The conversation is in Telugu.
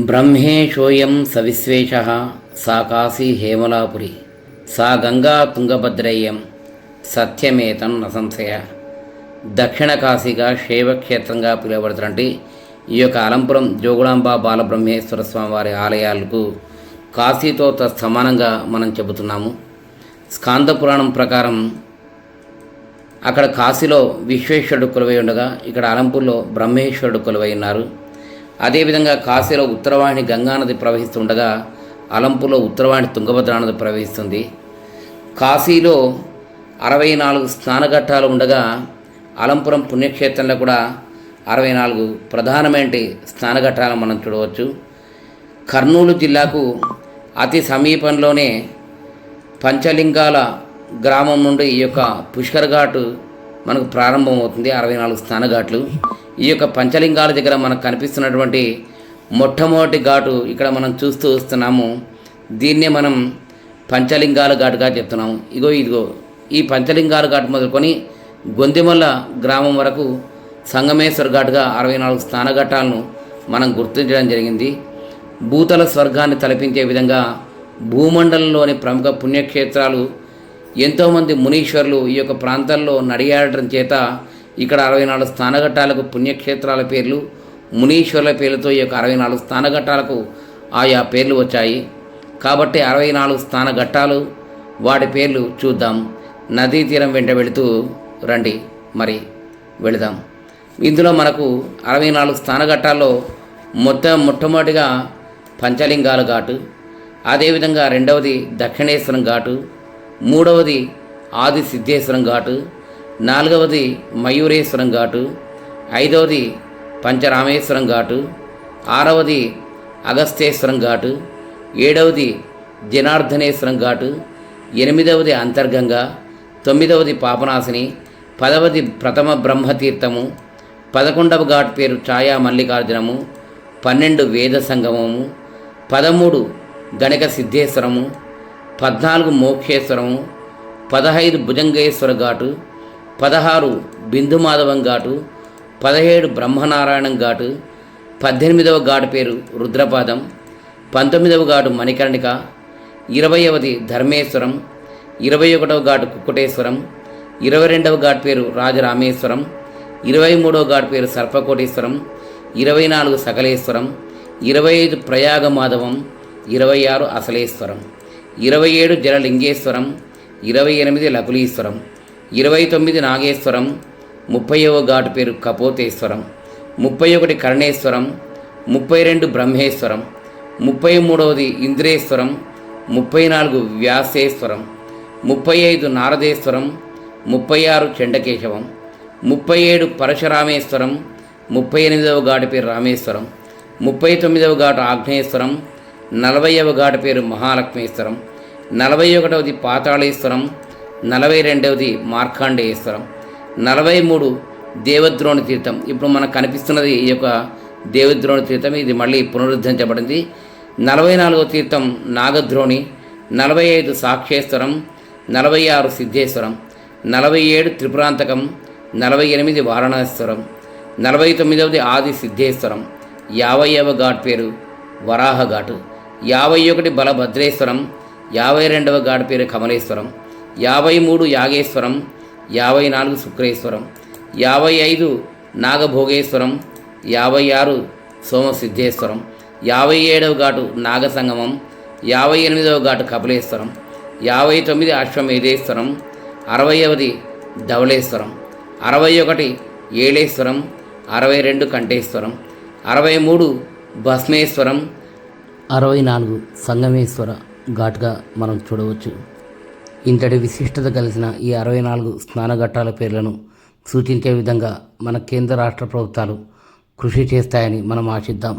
బ్రహ్మేశోయం సవిశ్వేష సా కాశీ హేమలాపురి సా గంగా తుంగభద్రయ్యం సత్యమేతం నసంశయ దక్షిణ కాశీగా శైవక్షేత్రంగా పిలువబడుతున్నటువంటి ఈ యొక్క అలంపురం జోగులాంబ బాలబ్రహ్మేశ్వర స్వామి వారి ఆలయాలకు కాశీతో త- సమానంగా మనం చెబుతున్నాము. స్కాంద పురాణం ప్రకారం అక్కడ కాశీలో విశ్వేశ్వరుడు కొలువై ఉండగా ఇక్కడ అలంపూర్లో బ్రహ్మేశ్వరుడు కొలువై ఉన్నారు. అదేవిధంగా కాశీలో ఉత్తరవాహిని గంగానది ప్రవహిస్తుండగా అలంపులో ఉత్తరవాహిని తుంగభద్ర నది ప్రవహిస్తుంది. కాశీలో అరవై నాలుగు స్నానఘట్టాలు ఉండగా అలంపురం పుణ్యక్షేత్రంలో కూడా అరవై నాలుగు ప్రధానమైన స్నానఘట్టాలను మనం చూడవచ్చు. కర్నూలు జిల్లాకు అతి సమీపంలోనే పంచలింగాల గ్రామం నుండి ఈ యొక్క పుష్కర్ ఘాట్ మనకు ప్రారంభమవుతుంది. అరవై నాలుగు స్నానఘాట్లు. ఈ యొక్క పంచలింగాల దగ్గర మనకు కనిపిస్తున్నటువంటి మొట్టమొదటి ఘాటు ఇక్కడ మనం చూస్తూ వస్తున్నాము. దీన్నే మనం పంచలింగాల ఘాటుగా చెప్తున్నాము. ఇగో ఇదిగో ఈ పంచలింగాల ఘాటు మొదలుకొని గొంతిమల్ల గ్రామం వరకు సంగమేశ్వర్ ఘాటుగా అరవై నాలుగు స్థానఘట్టాలను మనం గుర్తించడం జరిగింది. భూతల స్వర్గాన్ని తలపించే విధంగా భూమండలంలోని ప్రముఖ పుణ్యక్షేత్రాలు ఎంతోమంది మునీశ్వరులు ఈ యొక్క ప్రాంతాల్లో నడియాడటం చేత ఇక్కడ అరవై నాలుగు స్నానఘట్టాలకు పుణ్యక్షేత్రాల పేర్లు మునీశ్వరుల పేర్లతో ఈ యొక్క అరవై నాలుగు స్నానఘట్టాలకు ఆయా పేర్లు వచ్చాయి. కాబట్టి అరవై నాలుగు స్నానఘట్టాలు వాటి పేర్లు చూద్దాం. నదీ తీరం వెంట వెళుతూ రండి. మరి వెళదాం. ఇందులో మనకు అరవై నాలుగు స్నానఘట్టాల్లో మొత్తం మొట్టమొదటిగా పంచలింగాల ఘాటు అదేవిధంగా రెండవది దక్షిణేశ్వరం ఘాటు మూడవది ఆది సిద్ధేశ్వరం ఘాటు నాలుగవది మయూరేశ్వరం ఘాటు ఐదవది పంచరామేశ్వరం ఘాటు ఆరవది అగస్తేశ్వరం ఘాటు ఏడవది జనార్దనేశ్వరం ఘాటు ఎనిమిదవది అంతర్గంగా తొమ్మిదవది పాపనాశిని పదవది ప్రథమ బ్రహ్మతీర్థము పదకొండవ ఘాట్ పేరు ఛాయా మల్లికార్జునము పన్నెండు వేద సంగమము పదమూడు గణిక సిద్ధేశ్వరము పద్నాలుగు మోక్షేశ్వరము పదహైదు భుజంగేశ్వర ఘాటు పదహారు బిందుమాధవం ఘాటు పదిహేడు బ్రహ్మనారాయణం ఘాటు పద్దెనిమిదవ ఘాటు పేరు రుద్రపాదం పంతొమ్మిదవ ఘాటు మణికర్ణిక ఇరవయవది ధర్మేశ్వరం ఇరవై ఒకటవ ఘాటు కుక్కుటేశ్వరం ఇరవై రెండవ ఘాటు పేరు రాజరామేశ్వరం ఇరవై మూడవ ఘాటు పేరు సర్పకోటేశ్వరం ఇరవై నాలుగు సకలేశ్వరం ఇరవై ఐదు ప్రయాగ మాధవం ఇరవై ఆరు అసలేశ్వరం ఇరవై ఏడు జలలింగేశ్వరం ఇరవై ఎనిమిది లకులీశ్వరం. ఇరవై తొమ్మిది నాగేశ్వరం ముప్పైవ ఘాటు పేరు కపోతేశ్వరం ముప్పై ఒకటి కర్ణేశ్వరం ముప్పై రెండు బ్రహ్మేశ్వరం ముప్పై మూడవది ఇంద్రేశ్వరం ముప్పై నాలుగు వ్యాసేశ్వరం ముప్పై ఐదు నారదేశ్వరం ముప్పై ఆరు చెండకేశవం ముప్పై ఏడు పరశురామేశ్వరం ముప్పై ఎనిమిదవ ఘాటు పేరు రామేశ్వరం ముప్పై తొమ్మిదవ ఘాటు ఆగ్నేశ్వరం నలభైవ ఘాటు పేరు మహాలక్ష్మేశ్వరం నలభై ఒకటవది పాతాళేశ్వరం నలభై రెండవది మార్కాండేశ్వరం నలభై మూడు దేవద్రోణ తీర్థం. ఇప్పుడు మనకు కనిపిస్తున్నది ఈ యొక్క దేవద్రోణ తీర్థం. ఇది మళ్ళీ పునరుద్ధరించబడింది. నలభై నాలుగవ తీర్థం నాగద్రోణి. నలభై ఐదు సాక్షేశ్వరం నలభై ఆరు సిద్ధేశ్వరం. నలభై ఏడు త్రిపురాంతకం. నలభై ఎనిమిది వారణాశ్వరం. నలభై తొమ్మిదవది ఆది సిద్ధేశ్వరం. యాభైవ ఘాట్ పేరు వరాహ ఘాటు. యాభై ఒకటి బలభద్రేశ్వరం. యాభై రెండవ ఘాట్ పేరు కమలేశ్వరం. యాభై మూడు యాగేశ్వరం యాభై నాలుగు శుక్రేశ్వరం యాభై ఐదు నాగభోగేశ్వరం యాభై ఆరు సోమసిద్ధేశ్వరం యాభై ఏడవ ఘాటు నాగసంగమం యాభై ఎనిమిదవ ఘాటు కపిలేశ్వరం యాభై తొమ్మిది అశ్వమేధేశ్వరం అరవైవది ధవళేశ్వరం అరవై ఒకటి ఏళేశ్వరం అరవై రెండు కంఠేశ్వరం అరవై మూడు భస్మేశ్వరం అరవై నాలుగు సంగమేశ్వర ఘాట్గా మనం చూడవచ్చు. ఇంతటి విశిష్టత కలిసిన ఈ అరవై నాలుగు స్నానఘట్టాల పేర్లను సూచించే విధంగా మన కేంద్ర రాష్ట్ర ప్రభుత్వాలు కృషి చేస్తాయని మనం ఆశిద్దాం.